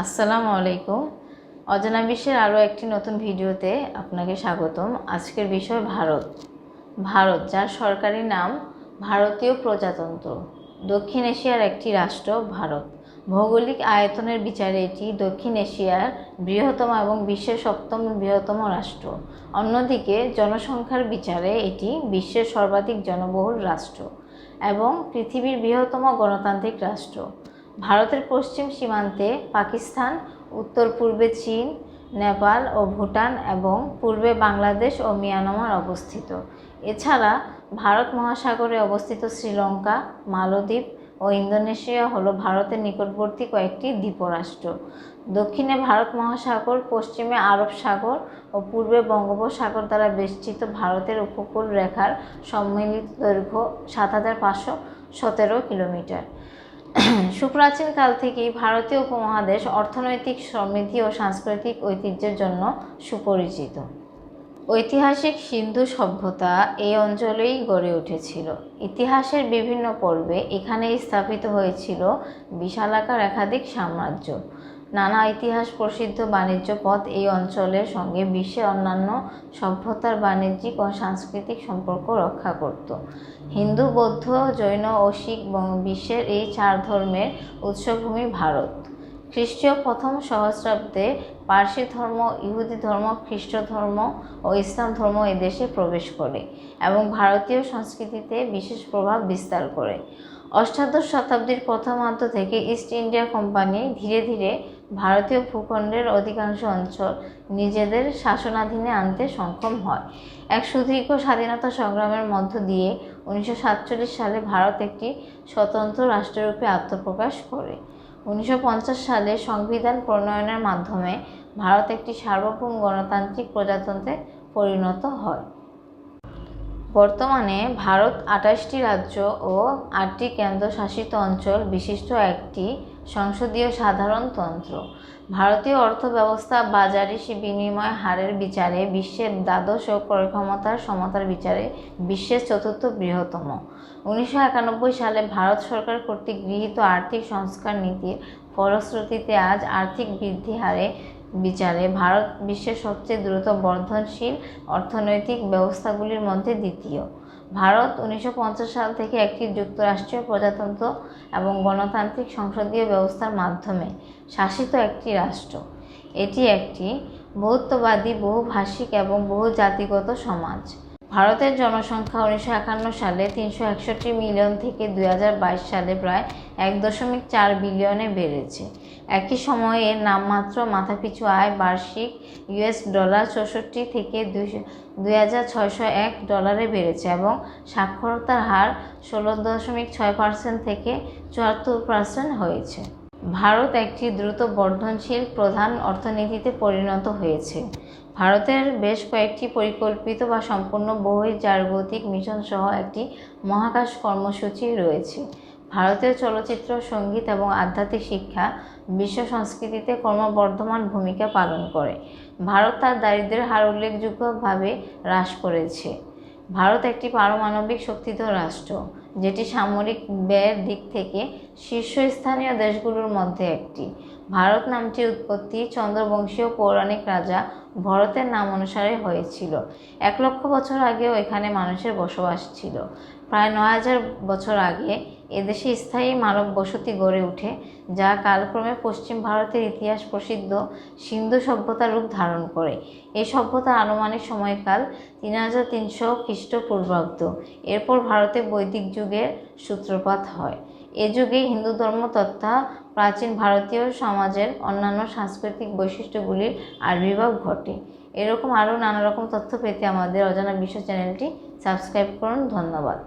আসসালামু আলাইকুম। অজানা বিশ্বের আরও একটি নতুন ভিডিওতে আপনাকে স্বাগতম। আজকের বিষয় ভারত। ভারত, যার সরকারি নাম ভারতীয় প্রজাতন্ত্র। দক্ষিণ এশিয়ার একটি রাষ্ট্র, ভারত। ভৌগোলিক আয়তনের বিচারে এটি দক্ষিণ এশিয়ার বৃহত্তম এবং বিশ্বের সপ্তম বৃহত্তম রাষ্ট্র। অন্যদিকে, জনসংখ্যার বিচারে এটি বিশ্বের সর্বাধিক জনবহুল রাষ্ট্র এবং পৃথিবীর বৃহত্তম গণতান্ত্রিক রাষ্ট্র। ভারতের পশ্চিম সীমান্তে পাকিস্তান, উত্তর পূর্বে চীন, নেপাল ও ভুটান এবং পূর্বে বাংলাদেশ ও মিয়ানমার অবস্থিত। এছাড়া ভারত মহাসাগরে অবস্থিত শ্রীলঙ্কা, মালদ্বীপ ও ইন্দোনেশিয়া হল ভারতের নিকটবর্তী কয়েকটি দ্বীপরাষ্ট্র। দক্ষিণে ভারত মহাসাগর, পশ্চিমে আরব সাগর ও পূর্বে বঙ্গোপসাগর দ্বারা বেষ্টিত ভারতের উপকূল রেখার সম্মিলিত দৈর্ঘ্য সাত হাজার পাঁচশো সতেরো কিলোমিটার। সুপ্রাচীন কাল থেকেই ভারতীয় উপমহাদেশ অর্থনৈতিক, সমৃদ্ধি ও সাংস্কৃতিক ঐতিহ্যের জন্য সুপরিচিত। ঐতিহাসিক সিন্ধু সভ্যতা এই অঞ্চলেই গড়ে উঠেছিল। ইতিহাসের বিভিন্ন পর্বে এখানেই স্থাপিত হয়েছিল বিশালাকার একাধিক সাম্রাজ্য। নানা ইতিহাস প্রসিদ্ধ বাণিজ্য পথ এই অঞ্চলের সঙ্গে বিশ্বের অন্যান্য সভ্যতার বাণিজ্যিক ও সাংস্কৃতিক সম্পর্ক রক্ষা করত। হিন্দু, বৌদ্ধ, জৈন ও শিখ বিশ্বের এই চার ধর্মের উৎসভূমি ভারত। খ্রিস্টীয় প্রথম সহস্রাব্দে পার্সি ধর্ম, ইহুদি ধর্ম, খ্রিস্ট ধর্ম ও ইসলাম ধর্ম এদেশে প্রবেশ করে এবং ভারতীয় সংস্কৃতিতে বিশেষ প্রভাব বিস্তার করে। অষ্টাদশ শতাব্দীর প্রথমার্ধ থেকে ইস্ট ইন্ডিয়া কোম্পানি ধীরে ধীরে ভারতীয় ভূখণ্ডের অধিকাংশ অঞ্চল নিজেদের শাসনাধীনে আনতে সক্ষম হয়। এক সুদীর্ঘ স্বাধীনতা সংগ্রামের মধ্য দিয়ে উনিশশো সাতচল্লিশ সালে ভারত একটি স্বতন্ত্র রাষ্ট্ররূপে আত্মপ্রকাশ করে। উনিশশো পঞ্চাশ সালে সংবিধান প্রণয়নের মাধ্যমে ভারত একটি সার্বভৌম গণতান্ত্রিক প্রজাতন্ত্রে পরিণত হয়। বর্তমানে ভারত আঠাশটি রাজ্য ও আটটি কেন্দ্রশাসিত অঞ্চল বিশিষ্ট একটি সংসদীয় সাধারণতন্ত্র ভারতীয় অর্থব্যবস্থা বাজারি বিনিময় হারের বিচারে বিশ্বের দ্বাদশ ও ক্রয় ক্ষমতার সমতার বিচারে বিশ্বের চতুর্থ বৃহত্তম। উনিশশো একানব্বই সালে ভারত সরকার কর্তৃক গৃহীত আর্থিক সংস্কার নীতির ফলশ্রুতিতে আজ আর্থিক বৃদ্ধি হারে বিচারে ভারত বিশ্বের সবচেয়ে দ্রুত বর্ধনশীল অর্থনৈতিক ব্যবস্থাগুলির মধ্যে দ্বিতীয়। ভারত উনিশশো পঞ্চাশ সাল থেকে একটি যুক্তরাষ্ট্রীয় প্রজাতন্ত্র এবং গণতান্ত্রিক সংসদীয় ব্যবস্থার মাধ্যমে শাসিত একটি রাষ্ট্র। এটি একটি বহুত্ববাদী, বহুভাষিক এবং বহুজাতিগত সমাজ। ভারতের জনসংখ্যা উনিশশো একান্ন সালে তিনশো একষট্টি মিলিয়ন থেকে দু হাজার বাইশ সালে প্রায় এক দশমিক চার বিলিয়নে বেড়েছে। একই সময়ে নামমাত্র মাথাপিছু আয় বার্ষিক ইউএস ডলার চৌষট্টি থেকে দুই হাজার ছয়শো এক ডলারে বেড়েছে এবং সাক্ষরতার হার ষোলো দশমিক ছয় পার্সেন্ট থেকে চুয়াত্তর পার্সেন্ট হয়েছে। ভারত একটি দ্রুত বর্ধনশীল প্রধান অর্থনীতিতে পরিণত হয়েছে। ভারতের বেশ কয়েকটি পরিকল্পিত বা সম্পূর্ণ বহির্জাগতিক মিশন সহ একটি মহাকাশ কর্মসূচি রয়েছে। ভারতীয় চলচ্চিত্র, সংগীত এবং আধ্যাত্মিক শিক্ষা বিশ্ব সংস্কৃতিতে ক্রমবর্ধমান ভূমিকা পালন করে। ভারত তার দারিদ্র্যের হার উল্লেখযোগ্যভাবে হ্রাস করেছে। ভারত একটি পারমাণবিক শক্তিধর রাষ্ট্র। যেটি সামরিক ব্যয়ের দিক থেকে শীর্ষস্থানীয় দেশগুলোর মধ্যে একটি। ভারত নামটির উৎপত্তি চন্দ্রবংশীয় পৌরাণিক রাজা ভরতের নাম অনুসারে হয়েছিল। এক লক্ষ বছর আগেও এখানে মানুষের বসবাস ছিল। প্রায় নয় হাজার বছর আগে এদেশে স্থায়ী মানব বসতি গড়ে ওঠে, যা কালক্রমে পশ্চিম ভারতের ইতিহাস প্রসিদ্ধ সিন্ধু সভ্যতার রূপ ধারণ করে। এই সভ্যতা আনুমানিক সময়কাল তিন হাজার তিনশো খ্রিস্টপূর্বাব্দ। এরপর ভারতে বৈদিক যুগের সূত্রপাত হয়। এ যুগে হিন্দু ধর্ম তথা প্রাচীন ভারতীয় সমাজের অন্যান্য সাংস্কৃতিক বৈশিষ্ট্যগুলির আবির্ভাব ঘটে। এরকম আরও নানা রকম তথ্য পেতে আমাদের অজানা বিশ্ব চ্যানেলটি সাবস্ক্রাইব করুন। ধন্যবাদ।